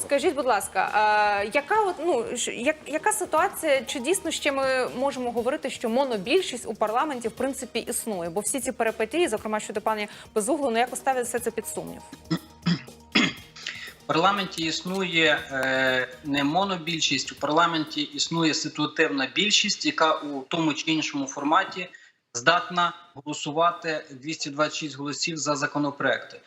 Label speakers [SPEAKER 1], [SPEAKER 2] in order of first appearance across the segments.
[SPEAKER 1] скажіть, будь ласка, а, яка от ну як, яка ситуація? Чи дійсно ще ми можемо говорити, що монобільшість у парламенті в принципі існує? Бо всі ці перипетії, зокрема щодо пані Безуглу, ну якось ставлять все це під сумнів.
[SPEAKER 2] В парламенті існує е, не монобільшість, у парламенті існує ситуативна більшість, яка у тому чи іншому форматі здатна голосувати 226 голосів за законопроекти.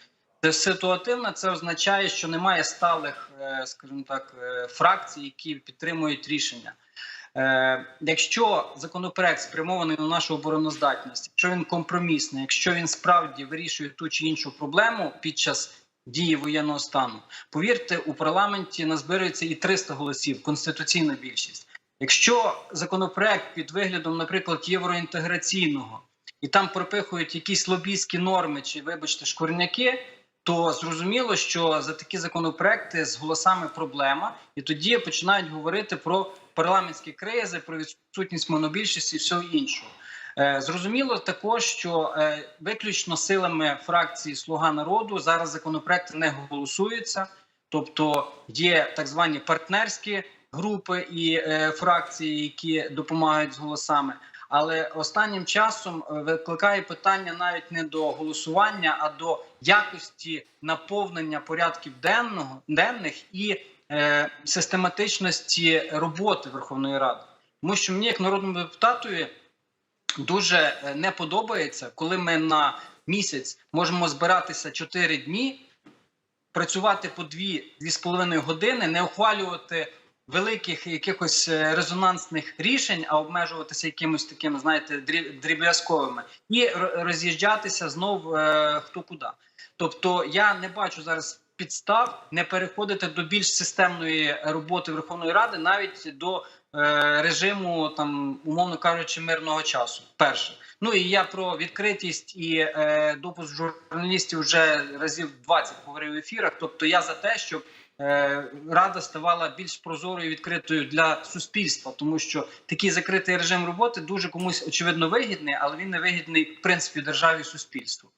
[SPEAKER 2] Ситуативна, це означає, що немає сталих, е, скажімо так, е, фракцій, які підтримують рішення. Е, якщо законопроект спрямований на нашу обороноздатність, якщо він компромісний, якщо він справді вирішує ту чи іншу проблему під час дії воєнного стану, повірте, у парламенті назбирується і 300 голосів, конституційна більшість. Якщо законопроект під виглядом, наприклад, євроінтеграційного, і там пропихують якісь лобійські норми чи, вибачте, шкурняки, то зрозуміло, що за такі законопроекти з голосами проблема, і тоді починають говорити про парламентські кризи, про відсутність монобільшості і всього іншого. Е, Зрозуміло також, що е, виключно силами фракції Слуга народу зараз законопроекти не голосуються, тобто є так звані партнерські групи і е, фракції, які допомагають з голосами. Але останнім часом е, викликає питання навіть не до голосування, а до якості наповнення порядків денного денних і е, систематичності роботи Верховної Ради. Тому що мені, як народному депутатові, дуже е, не подобається, коли ми на місяць можемо збиратися 4 дні, працювати по 2-2,5 години, не ухвалювати великих якихось е, резонансних рішень, а обмежуватися якимось такими, знаєте, дріб- дріб'язковими, і роз'їжджатися знов е, хто куди. Тобто я не бачу зараз підстав не переходити до більш системної роботи Верховної Ради, навіть до е, режиму, там, умовно кажучи, мирного часу. Перше. Ну і я про відкритість і е, допуск журналістів вже разів 20 говорив в ефірах. Тобто я за те, щоб рада ставала більш прозорою і відкритою для суспільства, тому що такий закритий режим роботи дуже комусь очевидно вигідний, але він не вигідний в принципі державі і суспільству.